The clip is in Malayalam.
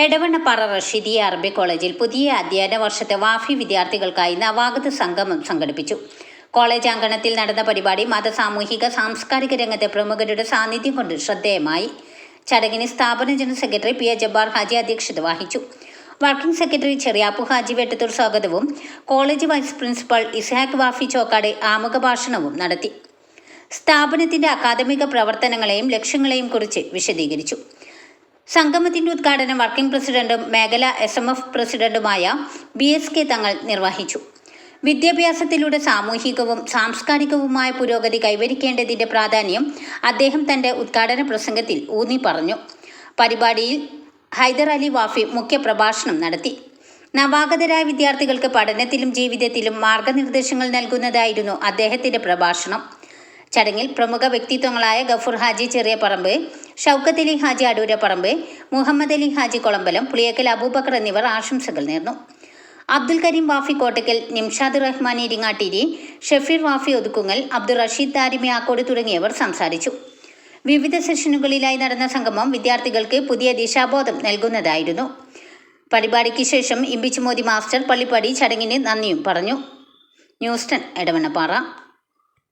എടവണ്ണപ്പാറ റഷീദിയ അറബി കോളേജിൽ പുതിയ അധ്യയന വർഷത്തെ വാഫി വിദ്യാർത്ഥികൾക്കായി നവാഗത സംഗമം സംഘടിപ്പിച്ചു. കോളേജ് അങ്കണത്തിൽ നടന്ന പരിപാടി മത സാമൂഹിക സാംസ്കാരിക രംഗത്തെ പ്രമുഖരുടെ സാന്നിധ്യം കൊണ്ട് ശ്രദ്ധേയമായി. ചടങ്ങിന് സ്ഥാപന general secretary P A Jabbar Haji അധ്യക്ഷത വഹിച്ചു. വർക്കിംഗ് സെക്രട്ടറി ചെറിയാപ്പു ഹാജി വെട്ടത്തൂർ സ്വാഗതവും college vice principal Ishaq Wafi Chokkad ആമുഖ ഭാഷണവും നടത്തി. സ്ഥാപനത്തിന്റെ അക്കാദമിക പ്രവർത്തനങ്ങളെയും ലക്ഷ്യങ്ങളെയും കുറിച്ച് വിശദീകരിച്ചു. സംഗമത്തിന്റെ ഉദ്ഘാടനം വർക്കിംഗ് പ്രസിഡന്റും മേഖല എസ് എം എഫ് പ്രസിഡന്റുമായ ബി എസ് കെ തങ്ങൾ നിർവഹിച്ചു. വിദ്യാഭ്യാസത്തിലൂടെ സാമൂഹികവും സാംസ്കാരികവുമായ പുരോഗതി കൈവരിക്കേണ്ടതിന്റെ പ്രാധാന്യം അദ്ദേഹം തന്റെ ഉദ്ഘാടന പ്രസംഗത്തിൽ ഊന്നി പറഞ്ഞു. പരിപാടിയിൽ ഹൈദർ അലി വാഫി മുഖ്യപ്രഭാഷണം നടത്തി. നവാഗതരായ വിദ്യാർത്ഥികൾക്ക് പഠനത്തിലും ജീവിതത്തിലും മാർഗനിർദ്ദേശങ്ങൾ നൽകുന്നതായിരുന്നു അദ്ദേഹത്തിന്റെ പ്രഭാഷണം. ചടങ്ങിൽ പ്രമുഖ വ്യക്തിത്വങ്ങളായ ഗഫൂർ ഹാജി ചെറിയപറമ്പ് ഷൗക്കത്ത് അലി ഹാജി അടൂരപ്പറമ്പ് മുഹമ്മദ് അലി ഹാജി കൊളമ്പലം പുളിയക്കൽ അബൂബക്കർ എന്നിവർ ആശംസകൾ നേർന്നു. അബ്ദുൽ കരീം വാഫി കോട്ടക്കൽ നിംഷാദ് റഹ്മാൻ ഇരിങ്ങാട്ടിരി ഷഫീർ വാഫി ഒതുക്കുങ്ങൽ അബ്ദുൾ റഷീദ് താരിമി ആക്കോട് തുടങ്ങിയവർ സംസാരിച്ചു. വിവിധ സെഷനുകളിലായി നടന്ന സംഗമം വിദ്യാർത്ഥികൾക്ക് പുതിയ ദിശാബോധം നൽകുന്നതായിരുന്നു. പരിപാടിക്ക് ശേഷം ഇമ്പിച്ചുമോദി മാസ്റ്റർ പള്ളിപ്പടി ചടങ്ങിന് നന്ദിയും പറഞ്ഞു. ന്യൂസ്റ്റൺ എടവണ്ണപ്പാറ.